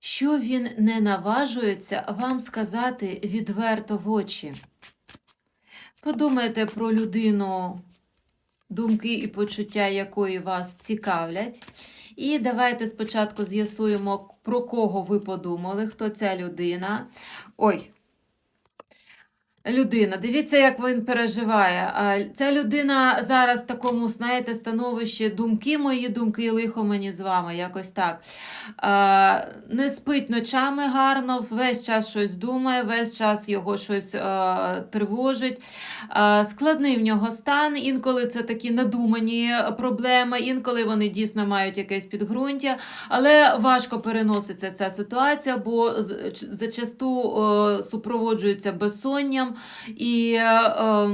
що він не наважується вам сказати відверто в очі. Подумайте про людину, думки і почуття якої вас цікавлять. І давайте спочатку з'ясуємо, про кого ви подумали, хто ця людина. Ой. Людина, дивіться, як він переживає. Ця людина зараз в такому, знаєте, становищі думки мої, думки, лихо мені з вами, якось так. Не спить ночами гарно, весь час щось думає, весь час його щось тривожить. Складний в нього стан, інколи це такі надумані проблеми, інколи вони дійсно мають якесь підґрунтя, але важко переноситься ця ситуація, бо зачасту е, супроводжується безсонням. І е, е,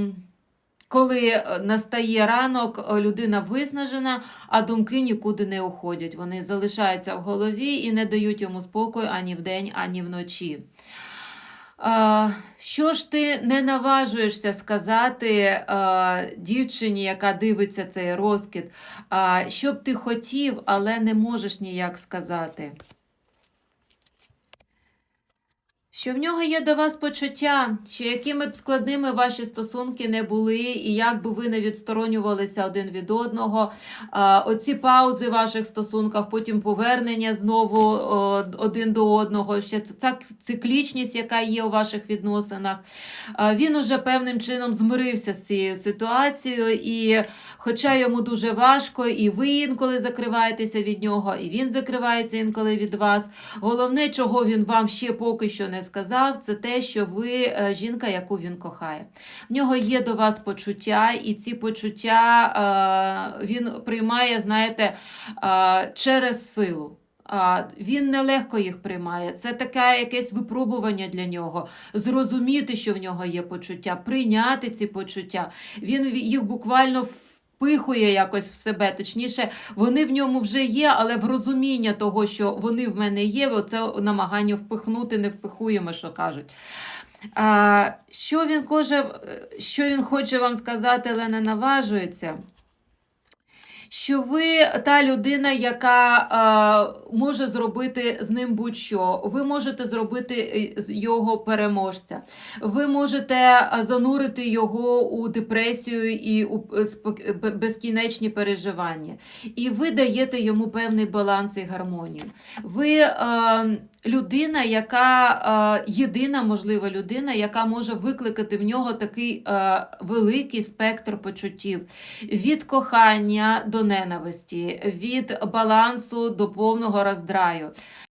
коли настає ранок, людина виснажена, а думки нікуди не уходять. Вони залишаються в голові і не дають йому спокою ані вдень, ані вночі. Що ж ти не наважуєшся сказати е, дівчині, яка дивиться цей розкид, що б ти хотів, але не можеш ніяк сказати? Що в нього є до вас почуття, що якими б складними ваші стосунки не були, і як би ви не відсторонювалися один від одного, оці паузи в ваших стосунках, потім повернення знову один до одного, ще ця циклічність, яка є у ваших відносинах, він уже певним чином змирився з цією ситуацією, і хоча йому дуже важко, і ви інколи закриваєтеся від нього, і він закривається інколи від вас. Головне, чого він вам ще поки що не сказав, це те, що ви е, жінка, яку він кохає. В нього є до вас почуття, і ці почуття е, він приймає, знаєте, е, через силу. Він нелегко їх приймає. Це таке якесь випробування для нього. Зрозуміти, що в нього є почуття, прийняти ці почуття. Він їх буквально впихує якось в себе. Точніше, вони в ньому вже є, але в розуміння того, що вони в мене є, оце намагання впихнути, не впихуємо, що кажуть. А, що, він каже, що він хоче вам сказати, але не наважується? Що ви та людина, яка е, може зробити з ним будь-що. Ви можете зробити е, його переможця. Ви можете е, занурити його у депресію і у е, безкінечні переживання. І ви даєте йому певний баланс і гармонію. Ви е, людина, яка е, єдина, можлива людина, яка може викликати в нього такий е, великий спектр почуттів від кохання до ненависті, від балансу до повного роздраю.